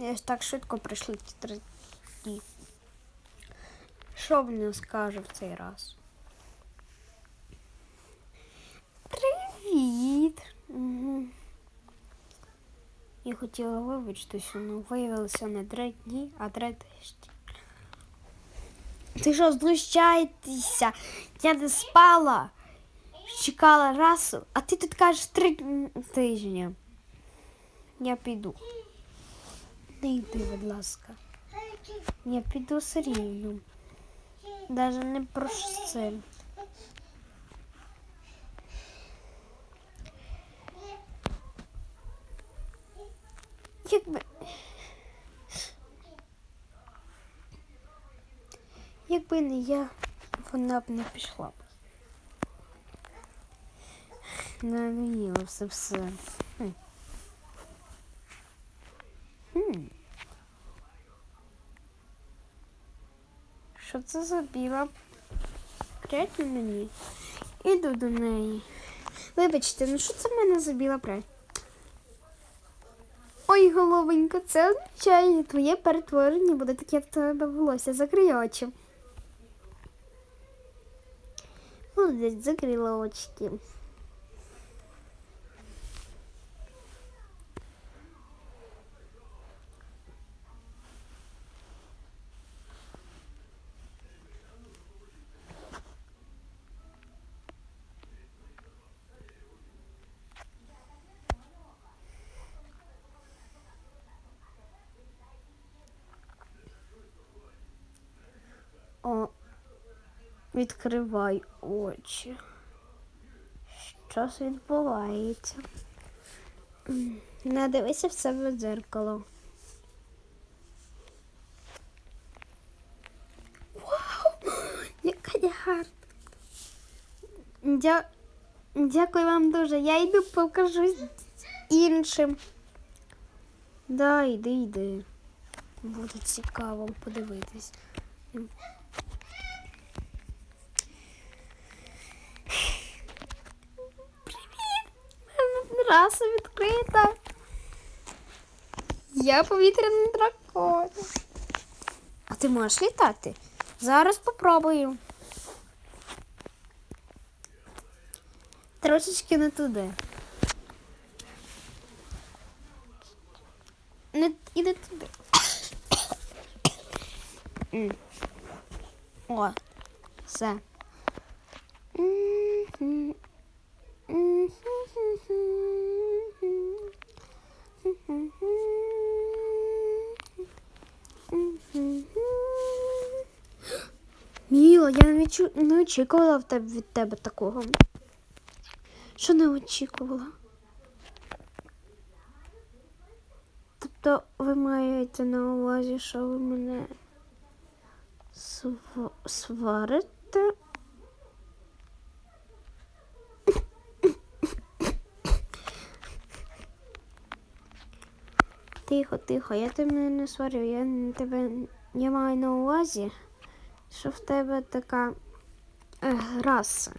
Я ж так швидко пройшли ці три дні. Що мені скаже в цей раз? Привіт. Я хотіла вибачитися, але виявилося не три а три тижні. Ти що, знущаєтеся? Я не спала. Чекала расу, а ти тут кажеш три тижні. Я піду. Не йди, будь ласка. Я піду рівно. Даже не проси. Якби. Якби не я, вона б не пішла. Надоїло все все. Хм. Що це за біла? Прядь на мені. Іду до неї. Вибачте, ну що це в мене за біла прядь? Ой, головенько, це означає, твоє перетворення буде таке в тебе волосся. Закрий очі. Молодець, закрила очки. О, відкривай очі. Щось відбувається. Не дивися в себе в дзеркало. Вау! Яка я гарна. Дя... Дякую вам дуже. Я йду покажусь іншим. Да, йди, йди. Буде цікаво подивитись. Привіт! Відкрита. Я повітряний дракон. А ти можеш літати? Зараз попробую. Трошечки не туди. Не, і туди. О, все. Міла, я не, чу... не очікувала в тебе від тебе такого. Що не очікувала? Тобто ви маєте на увазі, що ви мене св... сварите? Тихо, тихо, я тебе не сварю, я не тебе я маю на увазі, що в тебе така е, раса.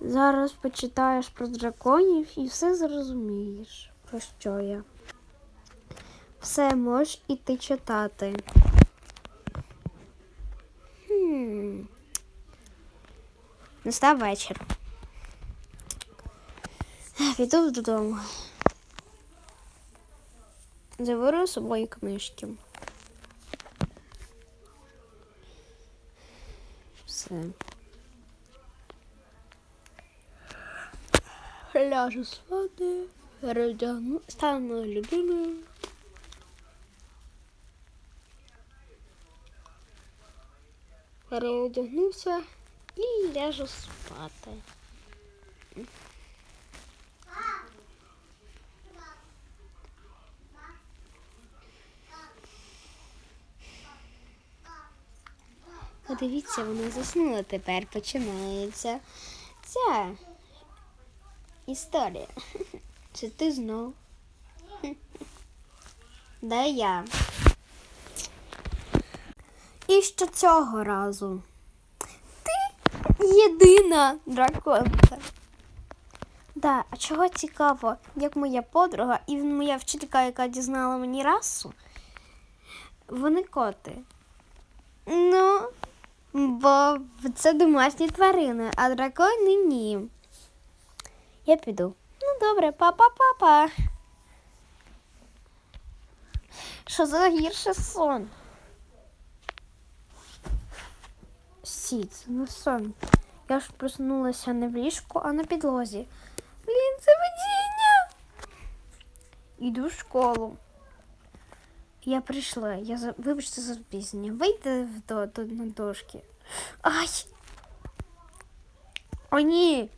Зараз почитаєш про драконів і все зрозумієш, про що я. Все можеш іти читати. Настав вечір. Піду додому. Заберу з собою книжки. Все. Ляжу спати, передягну, стану людиною. Переодягнуся і ляжу спати. Подивіться, вона заснула тепер починається ця історія. Це ти знов. Да я. І що цього разу? Ти єдина драконка. Да, а чого цікаво, як моя подруга і моя вчителька, яка дізнала мені расу, Вони коти. Ну, бо це домашні тварини, а дракони ні. Я піду. Ну, добре, папа-папа. Що за гірший сон? Сі, це сон. Я ж проснулася не в ліжку, а на підлозі. Блін, це видіння. Іду в школу. Я прийшла. Я за... Вибачте за запізнення. Вийди до... до... на дошки. Ай! О, ні!